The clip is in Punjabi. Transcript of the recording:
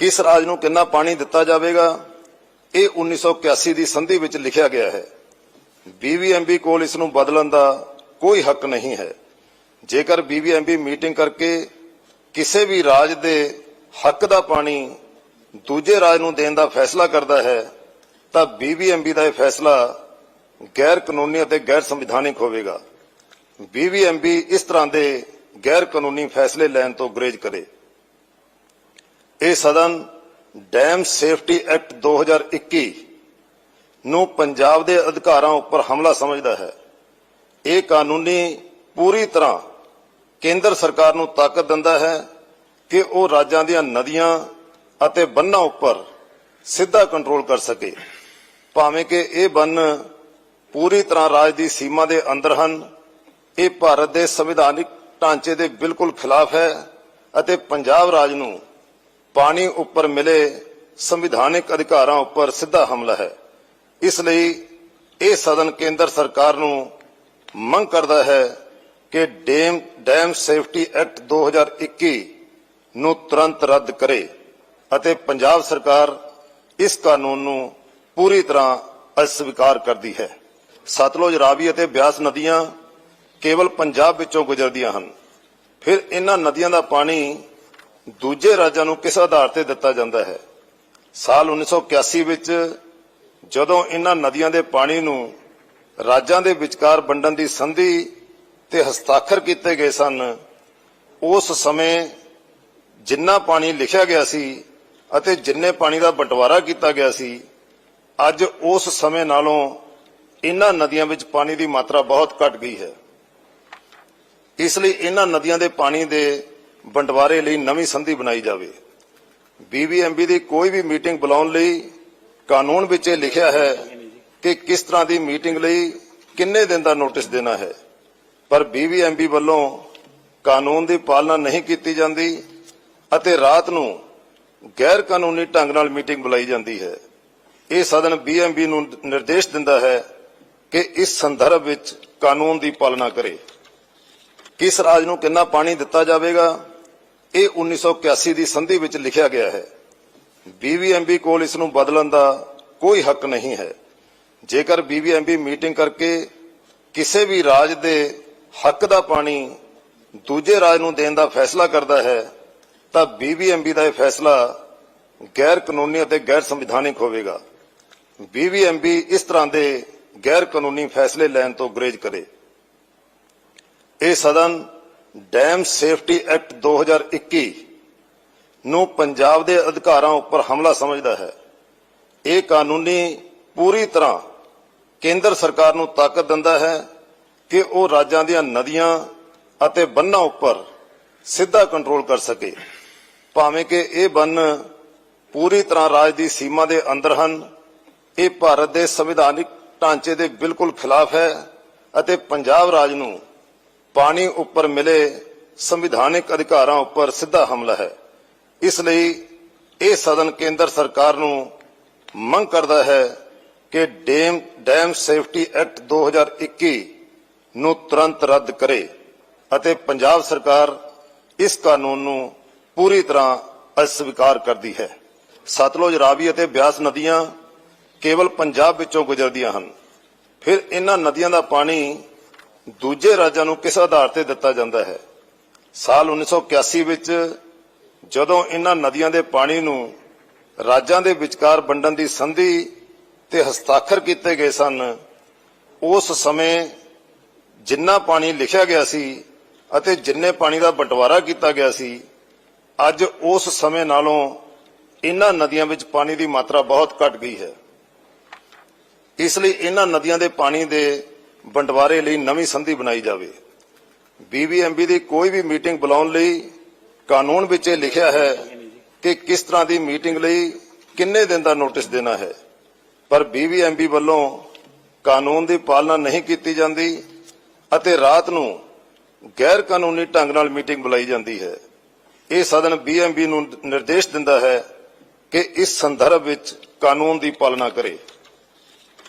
ਕਿਸ ਰਾਜ ਨੂੰ ਕਿੰਨਾ ਪਾਣੀ ਦਿੱਤਾ ਜਾਵੇਗਾ, ਇਹ 1981 ਦੀ ਸੰਧੀ ਵਿੱਚ ਲਿਖਿਆ ਗਿਆ ਹੈ। ਬੀਬੀਐਮਬੀ ਕੋਲ ਇਸ ਨੂੰ ਬਦਲਣ ਦਾ ਕੋਈ ਹੱਕ ਨਹੀਂ ਹੈ। ਜੇਕਰ ਬੀਬੀਐਮਬੀ ਮੀਟਿੰਗ ਕਰਕੇ ਕਿਸੇ ਵੀ ਰਾਜ ਦੇ ਹੱਕ ਦਾ ਪਾਣੀ ਦੂਜੇ ਰਾਜ ਨੂੰ ਦੇਣ ਦਾ ਫੈਸਲਾ ਕਰਦਾ ਹੈ, ਤਾਂ ਬੀਬੀਐਮਬੀ ਦਾ ਇਹ ਫੈਸਲਾ ਗੈਰ ਕਾਨੂੰਨੀ ਅਤੇ ਗੈਰ ਸੰਵਿਧਾਨਿਕ ਹੋਵੇਗਾ ਬੀਬੀਐਮਬੀ ਇਸ ਤਰ੍ਹਾਂ ਦੇ ਗੈਰ ਕਾਨੂੰਨੀ ਫੈਸਲੇ ਲੈਣ ਤੋਂ ਗੁਰੇਜ਼ ਕਰੇ। ਇਹ ਸਦਨ ਡੈਮ ਸੇਫਟੀ ਐਕਟ 2021 ਨੂੰ ਪੰਜਾਬ ਦੇ ਅਧਿਕਾਰਾਂ ਉੱਪਰ ਹਮਲਾ ਸਮਝਦਾ ਹੈ। ਇਹ ਕਾਨੂੰਨੀ ਪੂਰੀ ਤਰ੍ਹਾਂ ਕੇਂਦਰ ਸਰਕਾਰ ਨੂੰ ਤਾਕਤ ਦਿੰਦਾ ਹੈ ਕਿ ਉਹ ਰਾਜਾਂ ਦੀਆਂ ਨਦੀਆਂ ਅਤੇ ਬੰਨਾਂ ਉੱਪਰ ਸਿੱਧਾ ਕੰਟਰੋਲ ਕਰ ਸਕੇ। ਭਾਵੇਂ ਕਿ ਇਹ ਬੰਨ ਪੂਰੀ ਤਰ੍ਹਾਂ ਰਾਜ ਦੀ ਸੀਮਾ ਦੇ ਅੰਦਰ ਹਨ, ਇਹ ਭਾਰਤ ਦੇ ਸੰਵਿਧਾਨਿਕ ਢਾਂਚੇ ਦੇ ਬਿਲਕੁਲ ਖਿਲਾਫ ਹੈ ਅਤੇ ਪੰਜਾਬ ਰਾਜ ਨੂੰ ਪਾਣੀ ਉੱਪਰ ਮਿਲੇ ਸੰਵਿਧਾਨਿਕ ਅਧਿਕਾਰਾਂ ਉੱਪਰ ਸਿੱਧਾ ਹਮਲਾ ਹੈ। ਇਸ ਲਈ ਇਹ ਸਦਨ ਕੇਂਦਰ ਸਰਕਾਰ ਨੂੰ ਮੰਗ ਕਰਦਾ ਹੈ ਕਿ ਡੈਮ ਡੈਮ ਸੇਫਟੀ ਐਕਟ 2021 ਨੂੰ ਤੁਰੰਤ ਰੱਦ ਕਰੇ ਅਤੇ ਪੰਜਾਬ ਸਰਕਾਰ ਇਸ ਕਾਨੂੰਨ ਨੂੰ ਪੂਰੀ ਤਰ੍ਹਾਂ ਅਸਵੀਕਾਰ ਕਰਦੀ ਹੈ। ਸਤਲੁਜ ਰਾਵੀ ਅਤੇ ਬਿਆਸ ਨਦੀਆਂ ਕੇਵਲ ਪੰਜਾਬ ਵਿੱਚੋਂ ਗੁਜ਼ਰਦੀਆਂ ਹਨ। ਫਿਰ ਇਹਨਾਂ ਨਦੀਆਂ ਦਾ ਪਾਣੀ ਦੂਜੇ ਰਾਜਾਂ ਨੂੰ ਕਿਸ ਆਧਾਰ ਤੇ ਦਿੱਤਾ ਜਾਂਦਾ ਹੈ? ਸਾਲ 1981 ਵਿੱਚ ਜਦੋਂ ਇਹਨਾਂ ਨਦੀਆਂ ਦੇ ਪਾਣੀ ਨੂੰ ਰਾਜਾਂ ਦੇ ਵਿਚਕਾਰ ਵੰਡਣ ਦੀ ਸੰਧੀ ਤੇ ਹਸਤਾਖਰ ਕੀਤੇ ਗਏ ਸਨ, ਉਸ ਸਮੇਂ ਜਿੰਨਾ ਪਾਣੀ ਲਿਖਿਆ ਗਿਆ ਸੀ ਅਤੇ ਜਿੰਨੇ ਪਾਣੀ ਦਾ ਬੰਟਵਾਰਾ ਕੀਤਾ ਗਿਆ ਸੀ, ਅੱਜ ਉਸ ਸਮੇਂ ਨਾਲੋਂ ਇਹਨਾਂ ਨਦੀਆਂ ਵਿੱਚ ਪਾਣੀ ਦੀ ਮਾਤਰਾ ਬਹੁਤ ਘਟ ਗਈ ਹੈ। ਇਸ ਲਈ ਇਹਨਾਂ ਨਦੀਆਂ ਦੇ ਪਾਣੀ ਦੇ ਬੰਟਵਾਰੇ ਲਈ ਨਵੀਂ ਸੰਧੀ ਬਣਾਈ ਜਾਵੇ। ਬੀਬੀਐਮਬੀ ਦੀ ਕੋਈ ਵੀ ਮੀਟਿੰਗ ਬੁਲਾਉਣ ਲਈ ਕਾਨੂੰਨ ਵਿੱਚ ਇਹ ਲਿਖਿਆ ਹੈ ਕਿ ਕਿਸ ਤਰ੍ਹਾਂ ਦੀ ਮੀਟਿੰਗ ਲਈ ਕਿੰਨੇ ਦਿਨ ਦਾ ਨੋਟਿਸ ਦੇਣਾ ਹੈ। ਪਰ ਬੀਬੀਐਮਬੀ ਵੱਲੋਂ ਕਾਨੂੰਨ ਦੀ ਪਾਲਣਾ ਨਹੀਂ ਕੀਤੀ ਜਾਂਦੀ ਅਤੇ ਰਾਤ ਨੂੰ ਗੈਰ ਕਾਨੂੰਨੀ ਢੰਗ ਨਾਲ ਮੀਟਿੰਗ ਬੁਲਾਈ ਜਾਂਦੀ ਹੈ। ਇਹ ਸਦਨ ਬੀਐਮਬੀ ਨੂੰ, ਨਿਰਦੇਸ਼ ਦਿੰਦਾ ਹੈ ਕਿ ਇਸ ਸੰਦਰਭ ਵਿੱਚ ਕਾਨੂੰਨ ਦੀ ਪਾਲਣਾ ਕਰੇ। ਕਿਸ ਰਾਜ ਨੂੰ ਕਿੰਨਾ ਪਾਣੀ ਦਿੱਤਾ ਜਾਵੇਗਾ? ਇਹ 1981 ਦੀ ਸੰਧੀ ਵਿੱਚ ਲਿਖਿਆ ਗਿਆ ਹੈ। ਬੀਬੀਐਮਬੀ ਕੋਲ ਇਸ ਨੂੰ ਬਦਲਣ ਦਾ ਕੋਈ ਹੱਕ ਨਹੀਂ ਹੈ। ਜੇਕਰ ਬੀਬੀਐਮਬੀ ਮੀਟਿੰਗ ਕਰਕੇ ਕਿਸੇ ਵੀ ਰਾਜ ਦੇ ਹੱਕ ਦਾ ਪਾਣੀ ਦੂਜੇ ਰਾਜ ਨੂੰ ਦੇਣ ਦਾ ਫੈਸਲਾ ਕਰਦਾ ਹੈ, ਤਾਂ ਬੀਬੀਐਮਬੀ ਦਾ ਇਹ ਫੈਸਲਾ ਗੈਰ ਕਾਨੂੰਨੀ ਅਤੇ ਗੈਰ ਸੰਵਿਧਾਨਿਕ ਹੋਵੇਗਾ ਬੀਬੀਐਮਬੀ ਇਸ ਤਰ੍ਹਾਂ ਦੇ ਗੈਰ ਕਾਨੂੰਨੀ ਫੈਸਲੇ ਲੈਣ ਤੋਂ ਗੁਰੇਜ਼ ਕਰੇ। ਇਹ ਸਦਨ ਡੈਮ ਸੇਫਟੀ ਐਕਟ 2021 ਨੂੰ ਪੰਜਾਬ ਦੇ ਅਧਿਕਾਰਾਂ ਉੱਪਰ ਹਮਲਾ ਸਮਝਦਾ ਹੈ। ਇਹ ਕਾਨੂੰਨੀ ਪੂਰੀ ਤਰ੍ਹਾਂ ਕੇਂਦਰ ਸਰਕਾਰ ਨੂੰ ਤਾਕਤ ਦਿੰਦਾ ਹੈ ਕਿ ਉਹ ਰਾਜਾਂ ਦੀਆਂ ਨਦੀਆਂ ਅਤੇ ਬੰਨਾਂ ਉੱਪਰ ਸਿੱਧਾ ਕੰਟਰੋਲ ਕਰ ਸਕੇ। ਭਾਵੇਂ ਕਿ ਇਹ ਬੰਨ ਪੂਰੀ ਤਰ੍ਹਾਂ ਰਾਜ ਦੀ ਸੀਮਾ ਦੇ ਅੰਦਰ ਹਨ, ਇਹ ਭਾਰਤ ਦੇ ਸੰਵਿਧਾਨਿਕ ਢਾਂਚੇ ਦੇ ਬਿਲਕੁਲ ਖਿਲਾਫ ਹੈ ਅਤੇ ਪੰਜਾਬ ਰਾਜ ਨੂੰ ਪਾਣੀ ਉੱਪਰ ਮਿਲੇ ਸੰਵਿਧਾਨਿਕ ਅਧਿਕਾਰਾਂ ਉੱਪਰ ਸਿੱਧਾ ਹਮਲਾ ਹੈ। ਇਸ ਲਈ ਇਹ ਸਦਨ ਕੇਂਦਰ ਸਰਕਾਰ ਨੂੰ ਮੰਗ ਕਰਦਾ ਹੈ ਕਿ ਡੈਮ ਡੈਮ ਸੇਫਟੀ ਐਕਟ 2021 ਨੂੰ ਤੁਰੰਤ ਰੱਦ ਕਰੇ ਅਤੇ ਪੰਜਾਬ ਸਰਕਾਰ ਇਸ ਕਾਨੂੰਨ ਨੂੰ ਪੂਰੀ ਤਰ੍ਹਾਂ ਅਸਵੀਕਾਰ ਕਰਦੀ ਹੈ। ਸਤਲੁਜ ਰਾਵੀ ਅਤੇ ਬਿਆਸ ਨਦੀਆਂ ਕੇਵਲ ਪੰਜਾਬ ਵਿੱਚੋਂ ਗੁਜ਼ਰਦੀਆਂ ਹਨ। ਫਿਰ ਇਹਨਾਂ ਨਦੀਆਂ ਦਾ ਪਾਣੀ ਦੂਜੇ ਰਾਜਾਂ ਨੂੰ ਕਿਸ ਆਧਾਰ ਤੇ ਦਿੱਤਾ ਜਾਂਦਾ ਹੈ? ਸਾਲ 1981 ਵਿੱਚ ਜਦੋਂ ਇਹਨਾਂ ਨਦੀਆਂ ਦੇ ਪਾਣੀ ਨੂੰ ਰਾਜਾਂ ਦੇ ਵਿਚਕਾਰ ਵੰਡਣ ਦੀ ਸੰਧੀ ਤੇ ਹਸਤਾਖਰ ਕੀਤੇ ਗਏ ਸਨ, ਉਸ ਸਮੇਂ ਜਿੰਨਾ ਪਾਣੀ ਲਿਖਿਆ ਗਿਆ ਸੀ ਅਤੇ ਜਿੰਨੇ ਪਾਣੀ ਦਾ ਬੰਟਵਾਰਾ ਕੀਤਾ ਗਿਆ ਸੀ, ਅੱਜ ਉਸ ਸਮੇਂ ਨਾਲੋਂ ਇਹਨਾਂ ਨਦੀਆਂ ਵਿੱਚ ਪਾਣੀ ਦੀ ਮਾਤਰਾ ਬਹੁਤ ਘਟ ਗਈ ਹੈ। ਇਸ ਲਈ ਇਹਨਾਂ ਨਦੀਆਂ ਦੇ ਪਾਣੀ ਦੇ ਬੰਟਵਾਰੇ ਲਈ ਨਵੀਂ ਸੰਧੀ ਬਣਾਈ ਜਾਵੇ। ਬੀਬੀਐਮਬੀ ਦੀ ਕੋਈ ਵੀ ਮੀਟਿੰਗ ਬੁਲਾਉਣ ਲਈ ਕਾਨੂੰਨ ਵਿੱਚ ਇਹ ਲਿਖਿਆ ਹੈ ਕਿ ਕਿਸ ਤਰ੍ਹਾਂ ਦੀ ਮੀਟਿੰਗ ਲਈ ਕਿੰਨੇ ਦਿਨ ਦਾ ਨੋਟਿਸ ਦੇਣਾ ਹੈ। ਪਰ ਬੀਬੀਐਮਬੀ ਵੱਲੋਂ ਕਾਨੂੰਨ ਦੀ ਪਾਲਣਾ ਨਹੀਂ ਕੀਤੀ ਜਾਂਦੀ ਅਤੇ ਰਾਤ ਨੂੰ ਗੈਰ ਕਾਨੂੰਨੀ ਢੰਗ ਨਾਲ ਮੀਟਿੰਗ ਬੁਲਾਈ ਜਾਂਦੀ ਹੈ। ਇਹ ਸਦਨ ਬੀਐਮਬੀ ਨੂੰ ਨਿਰਦੇਸ਼ ਦਿੰਦਾ ਹੈ ਕਿ ਇਸ ਸੰਦਰਭ ਵਿੱਚ ਕਾਨੂੰਨ ਦੀ ਪਾਲਣਾ ਕਰੇ।